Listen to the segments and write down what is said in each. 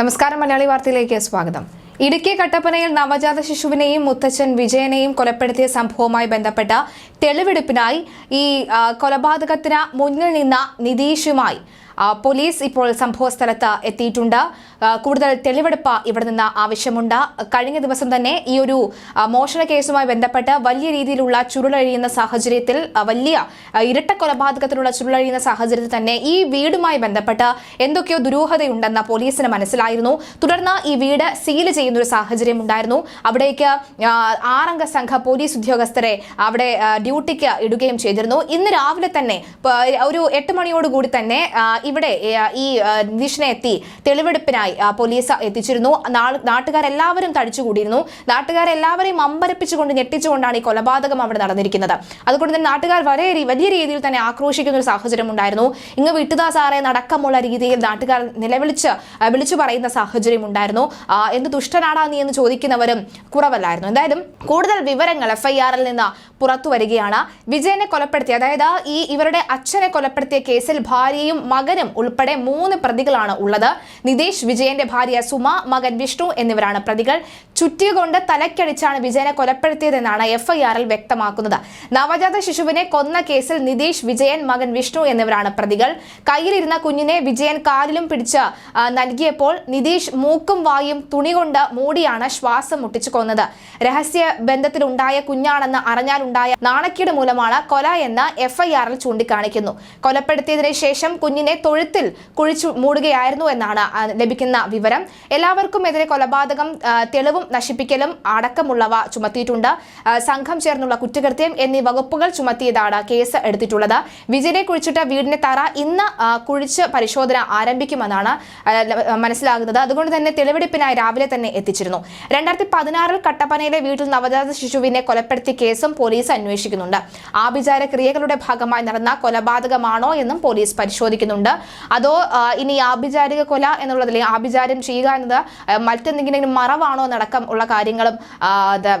നമസ്കാരം മലയാളി വാർത്തയിലേക്ക് സ്വാഗതം. ഇടുക്കി കട്ടപ്പനയിൽ നവജാത ശിശുവിനെയും മുത്തച്ഛൻ വിജയനെയും കൊലപ്പെടുത്തിയ സംഭവവുമായി ബന്ധപ്പെട്ട തെളിവെടുപ്പിനായി ഈ കൊലപാതകത്തിന് മുന്നിൽ നിന്ന നിതീഷുമായി പോലീസ് ഇപ്പോൾ സംഭവ സ്ഥലത്ത് എത്തിയിട്ടുണ്ട് കൂടുതൽ തെളിവെടുപ്പ് ഇവിടെ നിന്ന് ആവശ്യമുണ്ട്. കഴിഞ്ഞ ദിവസം തന്നെ ഈ ഒരു മോഷണ കേസുമായി ബന്ധപ്പെട്ട് വലിയ രീതിയിലുള്ള ചുരുളഴിയുന്ന സാഹചര്യത്തിൽ വലിയ ഇരട്ട കൊലപാതകത്തിലുള്ള ചുരുളഴിയുന്ന സാഹചര്യത്തിൽ തന്നെ ഈ വീടുമായി ബന്ധപ്പെട്ട് എന്തൊക്കെയോ ദുരൂഹതയുണ്ടെന്ന് പോലീസിന് മനസ്സിലായിരുന്നു. തുടർന്ന് ഈ വീട് സീൽ ചെയ്യുന്ന ഒരു സാഹചര്യം ഉണ്ടായിരുന്നു. അവിടേക്ക് ആറംഗ സംഘ പോലീസ് ഉദ്യോഗസ്ഥരെ അവിടെ ഡ്യൂട്ടിക്ക് ഇടുകയും ചെയ്തിരുന്നു. ഇന്ന് രാവിലെ തന്നെ ഒരു എട്ട് മണിയോടുകൂടി തന്നെ ഇവിടെ ഈ നിഷിനെ എത്തി തെളിവെടുപ്പിനായി പോലീസ് എത്തിച്ചിരുന്നു. നാട്ടുകാരെല്ലാവരും തടിച്ചുകൂടിയിരുന്നു. നാട്ടുകാരെല്ലാവരെയും അമ്പരപ്പിച്ചുകൊണ്ട് ഞെട്ടിച്ചുകൊണ്ടാണ് ഈ കൊലപാതകം അവിടെ നടന്നിരിക്കുന്നത്. അതുകൊണ്ട് തന്നെ നാട്ടുകാർ വളരെ വലിയ രീതിയിൽ തന്നെ ആക്രോശിക്കുന്ന ഒരു സാഹചര്യം ഉണ്ടായിരുന്നു. ഇങ്ങ് വിട്ടുതാ സാറേ നടക്കമുള്ള രീതിയിൽ നാട്ടുകാർ നിലവിളിച്ച് വിളിച്ചു പറയുന്ന സാഹചര്യം ഉണ്ടായിരുന്നു. എന്ത് ദുഷ്ടനാടാ നീ എന്ന് ചോദിക്കുന്നവരും കുറവല്ലായിരുന്നു. എന്തായാലും കൂടുതൽ വിവരങ്ങൾ എഫ്ഐആറിൽ നിന്ന് പുറത്തു വരികയാണ് വിജയനെ കൊലപ്പെടുത്തിയ അതായത് ഈ ഇവരുടെ അച്ഛനെ കൊലപ്പെടുത്തിയ കേസിൽ ഭാര്യയും മകനും ഉൾപ്പെടെ മൂന്ന് പ്രതികളാണ് ഉള്ളത്. നിതേഷ് വിജയന്റെ ഭാര്യ സുമ മകൻ വിഷ്ണു എന്നിവരാണ് പ്രതികൾ. ചുറ്റികൊണ്ട് തലക്കടിച്ചാണ് വിജയനെ കൊലപ്പെടുത്തിയതെന്നാണ് എഫ്ഐആറിൽ വ്യക്തമാക്കുന്നത്. നവജാത ശിശുവിനെ കൊന്ന കേസിൽ നിതീഷ് വിജയൻ മകൻ വിഷ്ണു എന്നിവരാണ് പ്രതികൾ. കയ്യിലിരുന്ന കുഞ്ഞിനെ വിജയൻ കാലിലും പിടിച്ച് നൽകിയപ്പോൾ നിതീഷ് മൂക്കും വായും തുണി കൊണ്ട് മൂടിയാണ് ശ്വാസം മുട്ടിച്ചു കൊന്നത്. രഹസ്യ ബന്ധത്തിലുണ്ടായ കുഞ്ഞാണെന്ന് അറിഞ്ഞാലുണ്ടായ നാണക്കേട് മൂലമാണ് കൊല എന്ന് എഫ്ഐആറിൽ ചൂണ്ടിക്കാണിക്കുന്നു. കൊലപ്പെടുത്തിയതിനു ശേഷം കുഞ്ഞിനെ തൊഴുത്തിൽ കുഴിച്ചു മൂടുകയായിരുന്നു എന്നാണ് ലഭിക്കുന്ന വിവരം. എല്ലാവർക്കും എതിരെ കൊലപാതകം തെളിവും നശിപ്പിക്കലും അടക്കമുള്ളവ ചുമത്തിയിട്ടുണ്ട്. സംഘം ചേർന്നുള്ള കുറ്റകൃത്യം എന്നീ വകുപ്പുകൾ ചുമത്തിയതാണ് കേസ് എടുത്തിട്ടുള്ളത്. വിജയനെ കുഴിച്ചിട്ട വീടിന്റെ തറ ഇന്ന് കുഴിച്ച് പരിശോധന ആരംഭിക്കുമെന്നാണ് മനസ്സിലാകുന്നത്. അതുകൊണ്ട് തന്നെ തെളിവെടുപ്പിനായി രാവിലെ തന്നെ എത്തിച്ചിരുന്നു. രണ്ടായിരത്തി പതിനാറിൽ കട്ടപ്പനയിലെ വീട്ടിൽ നവജാത ശിശുവിനെ കൊലപ്പെടുത്തിയ കേസും പോലീസ് അന്വേഷിക്കുന്നുണ്ട്. ആഭിചാര ക്രിയകളുടെ ഭാഗമായി നടന്ന കൊലപാതകമാണോ എന്നും പോലീസ് പരിശോധിക്കുന്നുണ്ട്. അതോ ഇനി ആഭിചാരിക കൊല എന്നുള്ളതിൽ ആഭിചാരം ചെയ്യുക എന്നത് മറ്റെന്തെങ്കിലും മറവാണോ എന്നടക്കം ഉള്ള കാര്യങ്ങളും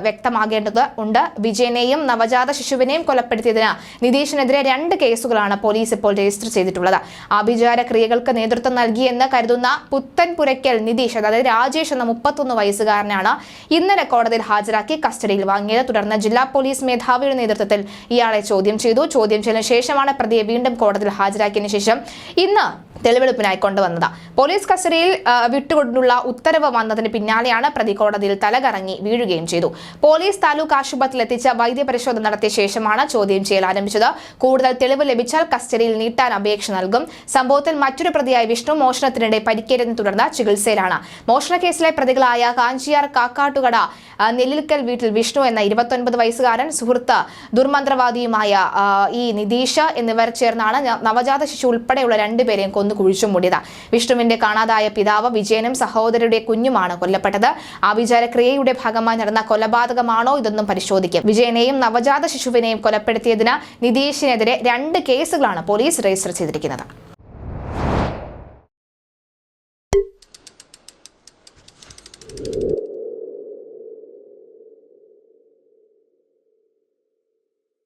വ്യക്തമാകേണ്ടത് ഉണ്ട്. വിജയനെയും നവജാത ശിശുവിനെയും കൊലപ്പെടുത്തിയതിന് നിതീഷിനെതിരെ രണ്ട് കേസുകളാണ് പോലീസ് ഇപ്പോൾ രജിസ്റ്റർ ചെയ്തിട്ടുള്ളത്. ആഭിചാര ക്രിയകൾക്ക് നേതൃത്വം നൽകിയെന്ന് കരുതുന്ന പുത്തൻപുരയ്ക്കൽ നിതീഷ് അതായത് രാജേഷ് എന്ന മുപ്പത്തൊന്ന് വയസ്സുകാരനാണ് ഇന്നലെ കോടതിയിൽ ഹാജരാക്കി കസ്റ്റഡിയിൽ വാങ്ങിയത്. തുടർന്ന് ജില്ലാ പോലീസ് മേധാവിയുടെ നേതൃത്വത്തിൽ ഇയാളെ ചോദ്യം ചെയ്തു. ചോദ്യം ചെയ്തതിനു ശേഷമാണ് പ്രതിയെ വീണ്ടും കോടതിയിൽ ഹാജരാക്കിയതിനു ശേഷം ഇന്ന് തെളിവെടുപ്പിനായി കൊണ്ടുവന്നത്. പോലീസ് കസ്റ്റഡിയിൽ വിട്ടുകൊണ്ടുള്ള ഉത്തരവ് വന്നതിന് പിന്നാലെയാണ് പ്രതി കോടതിയിൽ തലകറങ്ങി വീഴുകയും ചെയ്തു. പോലീസ് താലൂക്ക് ആശുപത്രിയിൽ എത്തിച്ച വൈദ്യപരിശോധന നടത്തിയ ശേഷമാണ് ചോദ്യം ചെയ്യൽ ആരംഭിച്ചത്. കൂടുതൽ തെളിവ് ലഭിച്ചാൽ കസ്റ്റഡിയിൽ നീട്ടാൻ അപേക്ഷ നൽകും. സംഭവത്തിൽ മറ്റൊരു പ്രതിയായ വിഷ്ണു മോഷണത്തിനിടെ പരിക്കേറ്റതിനെ തുടർന്ന് ചികിത്സയിലാണ്. മോഷണ കേസിലെ പ്രതികളായ കാഞ്ചിയാർ കാക്കാട്ടുകട നെല്ലിൽക്കൽ വീട്ടിൽ വിഷ്ണു എന്ന ഇരുപത്തൊൻപത് വയസ്സുകാരൻ സുഹൃത്ത് ദുർമന്ത്രവാദിയുമായ ഈ നിതീഷ എന്നിവർ ചേർന്നാണ് നവജാത ശിശു ഉൾപ്പെടെയുള്ള രണ്ടുപേരെയും കൊന്നു കുഴിച്ചു മൂടിയത്. വിഷ്ണുവിന്റെ കാണാതായ പിതാവ് വിജയനും സഹോദരരുടെ കുഞ്ഞുമാണ് കൊല്ലപ്പെട്ടത്. ആഭിചാരക്രിയയുടെ ഭാഗമായി നടന്ന കൊലപാതകമാണോ ഇതെന്നും പരിശോധിക്കും. വിജയനെയും നവജാത ശിശുവിനെയും കൊലപ്പെടുത്തിയതിന് നിതീഷിനെതിരെ രണ്ട് കേസുകളാണ് പോലീസ് രജിസ്റ്റർ ചെയ്തിരിക്കുന്നത്.